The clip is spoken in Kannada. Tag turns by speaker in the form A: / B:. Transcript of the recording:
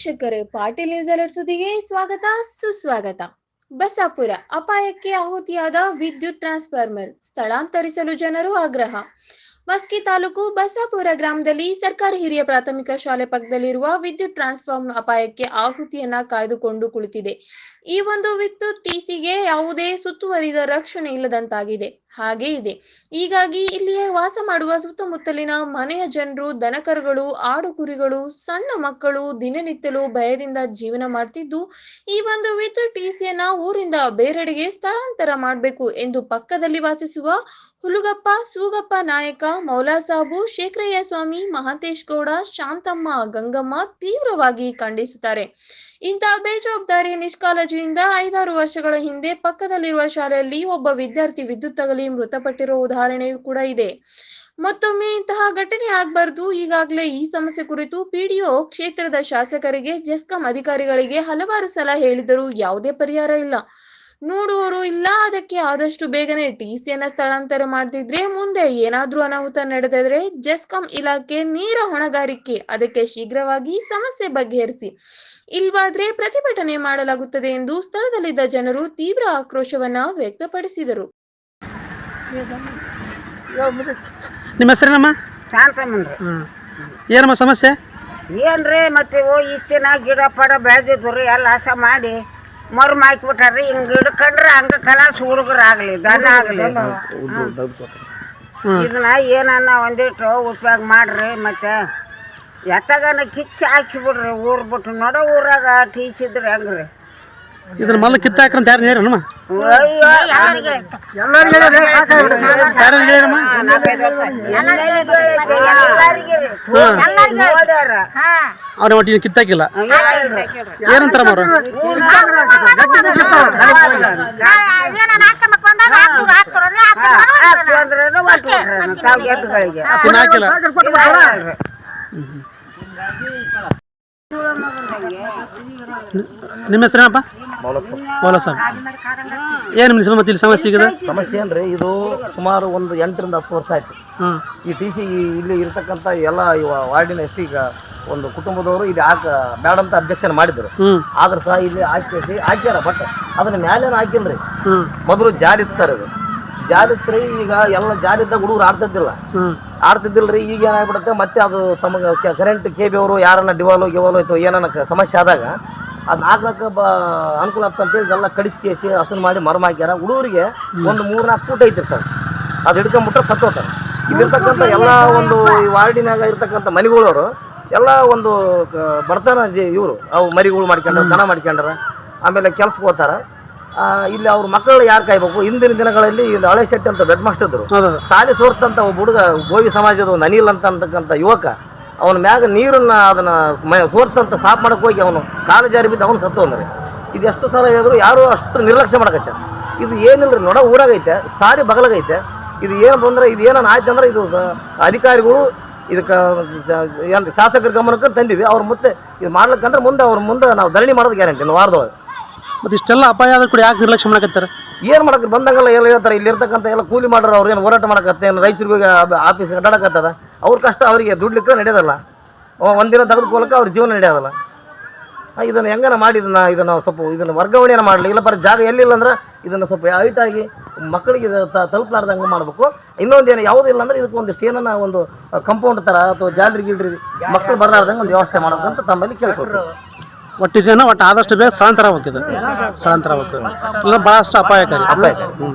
A: ವೀಕ್ಷಕರೇ, ಪಾಟೀಲ್ ನ್ಯೂಸ್ ಅಲರ್ಟ್ ಸುದ್ದಿಗೆ ಸ್ವಾಗತ, ಸುಸ್ವಾಗತ. ಬಸಾಪುರ, ಅಪಾಯಕ್ಕೆ ಆಹುತಿಯಾದ ವಿದ್ಯುತ್ ಟ್ರಾನ್ಸ್ಫಾರ್ಮರ್ ಸ್ಥಳಾಂತರಿಸಲು ಜನರು ಆಗ್ರಹ. ಮಸ್ಕಿ ತಾಲೂಕು ಬಸಾಪುರ ಗ್ರಾಮದಲ್ಲಿ ಸರ್ಕಾರಿ ಹಿರಿಯ ಪ್ರಾಥಮಿಕ ಶಾಲೆ ಪಕ್ಕದಲ್ಲಿರುವ ವಿದ್ಯುತ್ ಟ್ರಾನ್ಸ್ಫಾರ್ಮ್ ಅಪಾಯಕ್ಕೆ ಆಹುತಿಯನ್ನ ಕಾಯ್ದುಕೊಂಡು ಕುಳಿತಿದೆ. ಈ ಒಂದು ವಿದ್ಯುತ್ ಟಿಸಿಗೆ ಯಾವುದೇ ಸುತ್ತುವರಿದ ರಕ್ಷಣೆ ಇಲ್ಲದಂತಾಗಿದೆ. ಹಾಗೆ ಇದೆ. ಹೀಗಾಗಿ ಇಲ್ಲಿಯೇ ವಾಸ ಮಾಡುವ ಸುತ್ತಮುತ್ತಲಿನ ಮನೆಯ ಜನರು, ದನಕರುಗಳು ಆಡು ಕುರಿಗಳು ಸಣ್ಣ ಮಕ್ಕಳು ದಿನನಿತ್ಯಲೂ ಭಯದಿಂದ ಜೀವನ ಮಾಡ್ತಿದ್ದು, ಈ ಒಂದು ವಿದ್ಯುತ್ ಟಿಸಿಯನ್ನ ಊರಿಂದ ಬೇರೆಡೆಗೆ ಸ್ಥಳಾಂತರ ಮಾಡಬೇಕು ಎಂದು ಪಕ್ಕದಲ್ಲಿ ವಾಸಿಸುವ ಹುಲುಗಪ್ಪ, ಸೂಗಪ್ಪ ನಾಯಕ, ಮೌಲಾಸಾಬು, ಶೇಖರಯ್ಯ ಸ್ವಾಮಿ, ಮಹಾಂತೇಶ್ ಗೌಡ, ಶಾಂತಮ್ಮ, ಗಂಗಮ್ಮ ತೀವ್ರವಾಗಿ ಖಂಡಿಸುತ್ತಾರೆ. ಇಂಥ ಬೇಜವಾಬ್ದಾರಿ ನಿಷ್ಕಾಲಜಿಯಿಂದ ಐದಾರು ವರ್ಷಗಳ ಹಿಂದೆ ಪಕ್ಕದಲ್ಲಿರುವ ಶಾಲೆಯಲ್ಲಿ ಒಬ್ಬ ವಿದ್ಯಾರ್ಥಿ ವಿದ್ಯುತ್ ತಗಲಿ ಮೃತಪಟ್ಟಿರುವ ಉದಾಹರಣೆಯೂ ಕೂಡ ಇದೆ. ಮತ್ತೊಮ್ಮೆ ಇಂತಹ ಘಟನೆ ಆಗಬಾರ್ದು. ಈಗಾಗಲೇ ಈ ಸಮಸ್ಯೆ ಕುರಿತು ಪಿಡಿಒ ಕ್ಷೇತ್ರದ ಶಾಸಕರಿಗೆ, ಜೆಸ್ಕಾಂ ಅಧಿಕಾರಿಗಳಿಗೆ ಹಲವಾರು ಸಲ ಹೇಳಿದರೂ ಯಾವುದೇ ಪರಿಹಾರ ಇಲ್ಲ. ನೋಡುವರು ಇಲ್ಲ. ಅದಕ್ಕೆ ಆದಷ್ಟು ಬೇಗನೆ ಟಿಸಿಯನ್ನ ಸ್ಥಳಾಂತರ ಮಾಡ್ತಿದ್ರೆ ಮುಂದೆ ಏನಾದ್ರೂ ಅನಾಹುತ ನಡೆದಿದ್ರೆ ಜೆಸ್ಕಾಂ ಇಲಾಖೆ ನೀರ ಹೊಣೆಗಾರಿಕೆ, ಅದಕ್ಕೆ ಶೀಘ್ರವಾಗಿ ಸಮಸ್ಯೆ ಬಗೆಹರಿಸಿ. ಇಲ್ವಾದ್ರೆ ಪ್ರತಿಭಟನೆ ಮಾಡಲಾಗುತ್ತದೆ ಎಂದು ಸ್ಥಳದಲ್ಲಿದ್ದ ಜನರು ತೀವ್ರ ಆಕ್ರೋಶವನ್ನ ವ್ಯಕ್ತಪಡಿಸಿದರು.
B: ನಿಮ್ಮ ಹೆಸರೇನಮ್ಮ?
C: ಶಾಂತಮ್ಮನ್ರಿ
B: ಏನಮ್ಮ ಸಮಸ್ಯೆ?
C: ಏನ್ರಿ ಮತ್ತೆ ಓ ಇಷ್ಟು ದಿನ ಗಿಡ ಪಡ ಬೆಳೆದಿದ್ದು ರೀ ಎಲ್ಲ ಹಸ ಮಾಡಿ ಮರು ಮಾಯ್ಕ್ಬಿಟ್ಟಾರ್ರಿ ಹಿಂಗೆ ಹಿಡ್ಕೊಂಡ್ರೆ ಹಂಗೆ ಕಲಾಸ ಹುಡುಗರು ಆಗಲಿ ದನ ಆಗಲಿ. ಇದನ್ನ ಏನನ್ನ ಒಂದಿಟ್ಟು ಉಪಯೋಗ ಮಾಡ್ರಿ ಮತ್ತೆ ಎತ್ತಗನ ಕಿಚ್ಚಿ ಹಾಕ್ಸಿಬಿಡ್ರಿ ಊರ್ ಬಿಟ್ಟು ನೋಡೋ ಊರಾಗ ಟೀಸಿದ್ರೆ ಹೆಂಗ್ರಿ
B: ಇದನ್ನ ಮೊದಲು ಕಿತ್ತಾಕ್ರಂತ ಯಾರು
C: ನೋಡ್ಯಾರ
B: ಅವ್ರ ಒಟ್ಟಿಗೆ ಕಿತ್ತಾಕಿಲ್ಲ ಏನಂತಾರ ಅವರು ಹಾಕಿಲ್ಲ ನಿಮ್ಮ ಹೆಸರೇನಪ್ಪ? ಮೌಲ ಸಾಬ್ ಏನು ನಿಮ್ಮ ಮತ್ತೆ ಇಲ್ಲಿ ಸಮಸ್ಯೆ ಇದೆ
D: ಸಮಸ್ಯೆ ಅಂದ್ರೆ ಇದು ಸುಮಾರು ಒಂದು ಎಂಟರಿಂದ ಹತ್ತು ವರ್ಷ ಆಯ್ತು. ಈ ಟಿ ಸಿ ಇಲ್ಲಿ ಇರತಕ್ಕಂಥ ಎಲ್ಲ ಇವ ವಾರ್ಡಿನ ಎಸ್ ಈಗ ಒಂದು ಕುಟುಂಬದವರು ಇಲ್ಲಿ ಹಾಕ ಬೇಡ ಅಂತ ಅಬ್ಜೆಕ್ಷನ್ ಮಾಡಿದ್ರು. ಆದ್ರೆ ಸಹ ಇಲ್ಲಿ ಹಾಕಿ ಹಾಕ್ಯಾರ ಬಟ್ ಅದನ್ನ ಮ್ಯಾಲೇನು ಹಾಕಿಲ್ರಿ. ಮೊದಲು ಜಾರಿತ್ತು ಸರ್ ಇದು. ಜಾರಿತ್ರಿ ಈಗ ಎಲ್ಲ ಜಾರಿದ್ದಾಗ ಹುಡುಗರು ಆಡ್ತಿದ್ದಿಲ್ಲ.
B: ಹ್ಞೂ
D: ರೀ ಈಗ ಏನಾಗ್ಬಿಡುತ್ತೆ ಮತ್ತೆ ಅದು ತಮಗೆ ಕರೆಂಟ್ ಕೆ ಬಿ ಅವರು ಯಾರನ್ನ ಡಿವಾಲು ಗಿವಾಲು ಆಯಿತು ಏನನ್ನ ಸಮಸ್ಯೆ ಆದಾಗ ಅದು ಹಾಕ್ಲಕ್ಕ ಬ ಅನುಕೂಲ ಆಗ್ತದೆ ಅಂತೇಳಿ ಎಲ್ಲ ಕಡಿಸಿ ಕೇಸಿ ಹಸನ್ ಮಾಡಿ ಮರಮ ಹಾಕ್ಯಾರ. ಹುಡುಗರಿಗೆ ಒಂದು ಮೂರು ನಾಲ್ಕು ಫೂಟ್ ಐತಿ ಸರ್. ಅದು ಹಿಡ್ಕೊಂಬಿಟ್ರೆ ಸತ್ತೋತಾರೆ ಇಲ್ಲಿರ್ತಕ್ಕಂಥ ಎಲ್ಲ ಒಂದು ಈ ವಾರ್ಡಿನಾಗ ಇರ್ತಕ್ಕಂಥ ಮನೆಗಳವರು ಎಲ್ಲ ಒಂದು ಬಡತನ ಇವರು ಅವು ಮರಿಗಳು ಮಾಡ್ಕೊಂಡ್ರೆ ದನ ಮಾಡ್ಕೊಂಡ್ರೆ ಆಮೇಲೆ ಕೆಲ್ಸಕ್ಕೆ ಹೋಗ್ತಾರ. ಇಲ್ಲಿ ಅವ್ರ ಮಕ್ಕಳು ಯಾರು ಕಾಯ್ಬೇಕು? ಹಿಂದಿನ ದಿನಗಳಲ್ಲಿ ಇದು ಹಳೆ ಶೆಟ್ಟಿ ಅಂತ ಬೆಡ್ ಮಾಸ್ಟರ್ ಇದ್ರು. ಸಾಲಿ ಸೋರ್ತಂತ ಒಬ್ಬ ಹುಡುಗ ಗೋವಿ ಸಮಾಜದ ಒಂದು ಅನಿಲ್ ಅಂತ ಅಂತಕ್ಕಂಥ ಯುವಕ ಅವನ ಮ್ಯಾಗ ನೀರನ್ನ ಅದನ್ನ ಮ ಸೋರ್ತಂತ ಸಾಫ್ ಮಾಡಕ್ಕೆ ಹೋಗಿ ಅವನು ಕಾಲು ಜಾರಿ ಬಿದ್ದು ಅವನು ಸತ್ತು ಅಂದ್ರೆ. ಇದು ಎಷ್ಟು ಸಲ ಹೇಳಿದ್ರು ಯಾರು ಅಷ್ಟು ನಿರ್ಲಕ್ಷ್ಯ ಮಾಡಕತ್ತ ಇದು ಏನಿಲ್ಲ ನೋಡ ಊರಾಗೈತೆ ಸಾರಿ ಬಗಲಾಗೈತೆ. ಇದು ಏನು ಬಂದ್ರೆ ಇದು ಏನನ್ನ ಆಯ್ತು ಅಂದ್ರೆ ಇದು ಅಧಿಕಾರಿಗಳು ಇದಕ್ಕೆ ಏನು ಶಾಸಕರ ಗಮನಕ್ಕೆ ತಂದಿವಿ. ಅವ್ರ ಮತ್ತೆ ಇದು ಮಾಡ್ಲಿಕ್ಕಂದ್ರೆ ಮುಂದೆ ಅವ್ರ ಮುಂದೆ ನಾವು ಧರಣಿ ಮಾಡೋದು ಗ್ಯಾರಂಟಿ ವಾರದೊಳಗೆ.
B: ಮತ್ತು ಇಷ್ಟೆಲ್ಲ ಅಪಾಯ ಆದ್ರೂ ಕೂಡ ಯಾಕೆ ನಿರ್ಲಕ್ಷ್ಯ ಮಾಡಕತ್ತಾರೆ?
D: ಏನು ಮಾಡಕ್ಕೆ ಬಂದಂಗೆಲ್ಲ ಎಲ್ಲ ಹೇಳ್ತಾರೆ, ಇಲ್ಲಿ ಇರ್ತಕ್ಕಂಥ ಎಲ್ಲ ಕೂಲಿ ಮಾಡೋರು ಅವ್ರು ಏನು ಹೋರಾಟ ಮಾಡಕತ್ತೆ, ಏನು ರೈತರಿಗೆ ಆಫೀಸ್ ಕಟ್ಟಾಡಕತ್ತದ ಅವ್ರ ಕಷ್ಟ ಅವರಿಗೆ ದುಡ್ಲಿಕ್ಕೆ ನಡೆಯೋದಲ್ಲ? ಒಂದಿನ ತೆಗೆದುಕೊಳ್ಳಕ್ಕೆ ಅವ್ರ ಜೀವನ ನಡೆಯೋದಲ್ಲ? ಇದನ್ನು ಹೆಂಗನ ಮಾಡಿ ಇದನ್ನ, ಇದನ್ನು ಸ್ವಲ್ಪ ಇದನ್ನು ವರ್ಗಾವಣೆಯನ್ನು ಮಾಡಲಿ, ಇಲ್ಲ ಬರೀ ಜಾಗ ಎಲ್ಲಿಲ್ಲ ಅಂದ್ರೆ ಇದನ್ನು ಸ್ವಲ್ಪ ಹೈಟಾಗಿ ಮಕ್ಕಳಿಗೆ ತಲುಪಲಾರ್ದಂಗೆ ಮಾಡಬೇಕು. ಇನ್ನೊಂದು ಏನು ಯಾವುದೂ ಇಲ್ಲ ಅಂದ್ರೆ ಇದಕ್ಕೆ ಒಂದಿಷ್ಟು ಏನನ್ನ ಒಂದು ಕಂಪೌಂಡ್ ಥರ ಅಥವಾ ಜಾಲ್ರಿ ಗಿಲ್ರಿ ಮಕ್ಕಳು ಬರಲಾರ್ದಂಗೆ ಒಂದು ವ್ಯವಸ್ಥೆ ಮಾಡಬೇಕಂತ ತಮ್ಮಲ್ಲಿ ಕೇಳ್ಕೊಳ್ತೀವಿ.
B: ಒಟ್ಟು ಇದನ್ನ ಒಟ್ಟು ಆದಷ್ಟು ಬೇಗ ಸ್ಥಳಾಂತರ ಹೋಗ್ತದೆ ಸ್ಥಳಾಂತರ ಹೋಗ್ತದೆ ಇಲ್ಲ ಭಾಳಷ್ಟು ಅಪಾಯಕಾರಿ.
D: ಅಪಾಯಕಾರಿ.
B: ಹ್ಞೂ